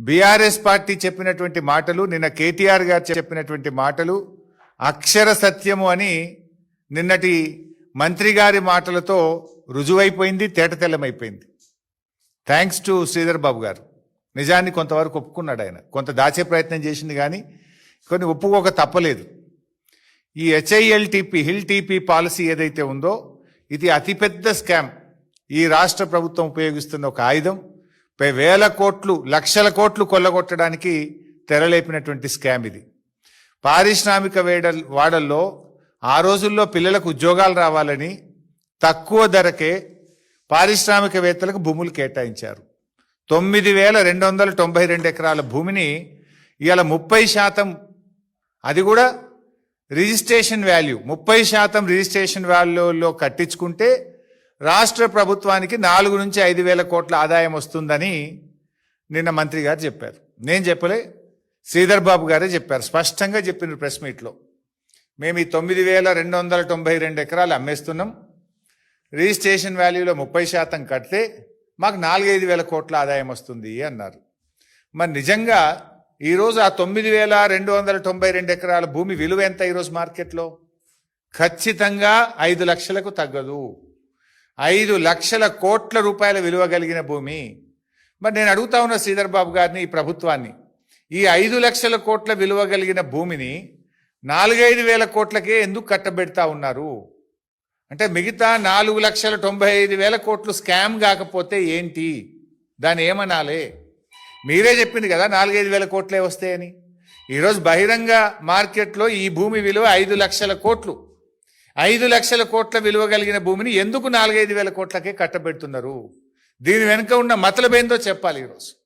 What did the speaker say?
BRS party చెప్పినటువంటి మాటలు నిన్న కేటీఆర్ గారు చెప్పినటువంటి మాటలు అక్షర సత్యము అని నిన్నటి మంత్రి గారి మాటలతో రుజువైపోయింది తేటతెల్లమైపోయింది. థ్యాంక్స్ టు శ్రీధర్ బాబు గారు. నిజాన్ని కొంతవరకు ఒప్పుకున్నాడు ఆయన. కొంత దాచే ప్రయత్నం చేసింది కానీ కొన్ని ఒప్పుకోక తప్పలేదు. ఈ హెచ్ఐఎల్టీపీ హిల్ టీపీ పాలసీ ఏదైతే ఉందో ఇది అతిపెద్ద స్కామ్. ఈ రాష్ట్ర ప్రభుత్వం ఉపయోగిస్తున్న ఒక ఆయుధం. వేల కోట్లు లక్షల కోట్లు కొల్లగొట్టడానికి తెరలేపినటువంటి స్కామ్ ఇది. పారిశ్రామిక వేడ వాడల్లో ఆ రోజుల్లో పిల్లలకు ఉద్యోగాలు రావాలని తక్కువ ధరకే పారిశ్రామికవేత్తలకు భూములు కేటాయించారు. తొమ్మిది వేల రెండు వందల తొంభై రెండు ఎకరాల భూమిని ఇవాళ ముప్పై శాతం అది కూడా రిజిస్ట్రేషన్ వాల్యూ ముప్పై శాతం రిజిస్ట్రేషన్ వాల్యూలో కట్టించుకుంటే రాష్ట్ర ప్రభుత్వానికి నాలుగు నుంచి ఐదు వేల కోట్ల ఆదాయం వస్తుందని నిన్న మంత్రి గారు చెప్పారు. నేను చెప్పలే శ్రీధర్ బాబు గారే చెప్పారు. స్పష్టంగా చెప్పిన ప్రెస్ మీట్లో. మేము ఈ తొమ్మిది వేల రెండు వందల తొంభై రెండు ఎకరాలు అమ్మేస్తున్నాం. రిజిస్ట్రేషన్ వాల్యూలో ముప్పై శాతం కడితే మాకు నాలుగైదు వేల కోట్ల ఆదాయం వస్తుంది అన్నారు. మరి నిజంగా ఈరోజు ఆ తొమ్మిది వేల రెండు వందల తొంభై రెండు ఎకరాల భూమి విలువ ఎంత ఈరోజు మార్కెట్లో? ఖచ్చితంగా ఐదు లక్షలకు తగ్గదు. ఐదు లక్షల కోట్ల రూపాయల విలువ కలిగిన భూమి. మరి నేను అడుగుతా ఉన్న శ్రీధర్ బాబు గారిని ఈ ప్రభుత్వాన్ని. ఈ ఐదు లక్షల కోట్ల విలువ కలిగిన భూమిని నాలుగైదు వేల కోట్లకే ఎందుకు కట్టబెడతా ఉన్నారు? అంటే మిగతా నాలుగు లక్షల తొంభై ఐదు వేల కోట్లు స్కామ్ కాకపోతే ఏంటి? దాన్ని ఏమనాలే? మీరే చెప్పింది కదా నాలుగైదు వేల కోట్లే వస్తాయని. ఈరోజు బహిరంగ మార్కెట్లో ఈ భూమి విలువ ఐదు లక్షల కోట్లు. ఐదు లక్షల కోట్ల విలువ కలిగిన భూమిని ఎందుకు నాలుగైదు వేల కోట్లకే కట్టబెడుతున్నారు? దీని వెనుక ఉన్న మతలబేందో చెప్పాలి ఈరోజు.